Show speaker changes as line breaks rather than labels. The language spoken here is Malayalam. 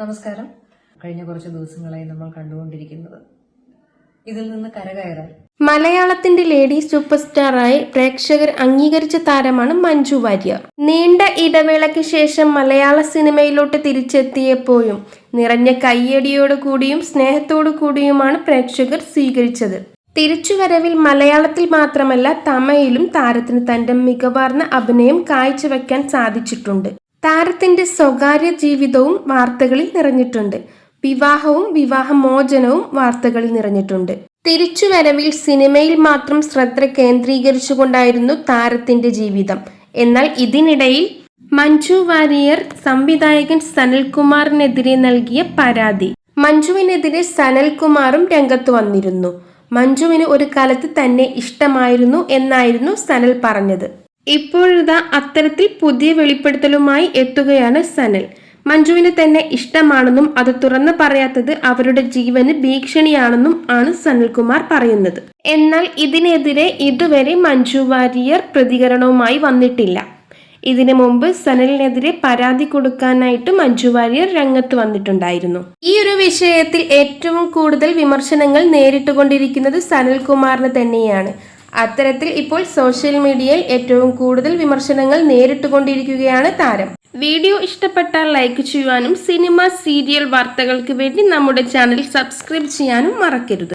നമസ്കാരം. കഴിഞ്ഞ കുറച്ച് ദിവസങ്ങളായി നമ്മൾ കണ്ടുകൊണ്ടിരിക്കുന്നത്. ഇതിൽ നിന്ന് കരകയറാൻ.
മലയാളത്തിന്റെ ലേഡി സൂപ്പർ സ്റ്റാറായി പ്രേക്ഷകർ അംഗീകരിച്ച താരമാണ് മഞ്ജു വാര്യർ. നീണ്ട ഇടവേളയ്ക്ക് ശേഷം മലയാള സിനിമയിലോട്ട് തിരിച്ചെത്തിയപ്പോഴും നിറഞ്ഞ കയ്യടിയോടു കൂടിയും സ്നേഹത്തോടു കൂടിയുമാണ് പ്രേക്ഷകർ സ്വീകരിച്ചത്. തിരിച്ചുവരവിൽ മലയാളത്തിൽ മാത്രമല്ല തമിഴിലും താരത്തിന് തന്റെ മികവാർന്ന അഭിനയം കാഴ്ചവെക്കാൻ സാധിച്ചിട്ടുണ്ട്. താരത്തിന്റെ സ്വകാര്യ ജീവിതവും വാർത്തകളിൽ നിറഞ്ഞിട്ടുണ്ട്. വിവാഹവും വിവാഹമോചനവും വാർത്തകളിൽ നിറഞ്ഞിട്ടുണ്ട്. തിരിച്ചുവരവിൽ സിനിമയിൽ മാത്രം ശ്രദ്ധ കേന്ദ്രീകരിച്ചുകൊണ്ടായിരുന്നു താരത്തിന്റെ ജീവിതം. എന്നാൽ ഇതിനിടയിൽ മഞ്ജു വാരിയർ സംവിധായകൻ സനൽകുമാറിനെതിരെ നൽകിയ പരാതി. മഞ്ജുവിനെതിരെ സനൽകുമാറും രംഗത്ത് വന്നിരുന്നു. മഞ്ജുവിന് ഒരു കാലത്ത് തന്നെ ഇഷ്ടമായിരുന്നു എന്നായിരുന്നു സനൽ പറഞ്ഞത്. ഇപ്പോഴിതാ അത്തരത്തിൽ പുതിയ വെളിപ്പെടുത്തലുമായി എത്തുകയാണ് സനൽ. മഞ്ജുവിന് തന്നെ ഇഷ്ടമാണെന്നും അത് തുറന്നു പറയാത്തത് അവരുടെ ജീവന് ഭീഷണിയാണെന്നും ആണ് സനൽകുമാർ പറയുന്നത്. എന്നാൽ ഇതിനെതിരെ ഇതുവരെ മഞ്ജു വാര്യർ പ്രതികരണവുമായി വന്നിട്ടില്ല. ഇതിനു മുമ്പ് സനലിനെതിരെ പരാതി കൊടുക്കാനായിട്ട് മഞ്ജു വാര്യർ രംഗത്ത് വന്നിട്ടുണ്ടായിരുന്നു. ഈ ഒരു വിഷയത്തിൽ ഏറ്റവും കൂടുതൽ വിമർശനങ്ങൾ നേരിട്ടുകൊണ്ടിരിക്കുന്നത് സനൽകുമാറിന് തന്നെയാണ്. അത്തരത്തിൽ ഇപ്പോൾ സോഷ്യൽ മീഡിയയിൽ ഏറ്റവും കൂടുതൽ വിമർശനങ്ങൾ നേരിട്ടുകൊണ്ടിരിക്കുകയാണ് താരം. വീഡിയോ ഇഷ്ടപ്പെട്ടാൽ ലൈക്ക് ചെയ്യുവാനും സിനിമ സീരിയൽ വാർത്തകൾക്ക് വേണ്ടി നമ്മുടെ ചാനൽ സബ്സ്ക്രൈബ് ചെയ്യാനും മറക്കരുത്.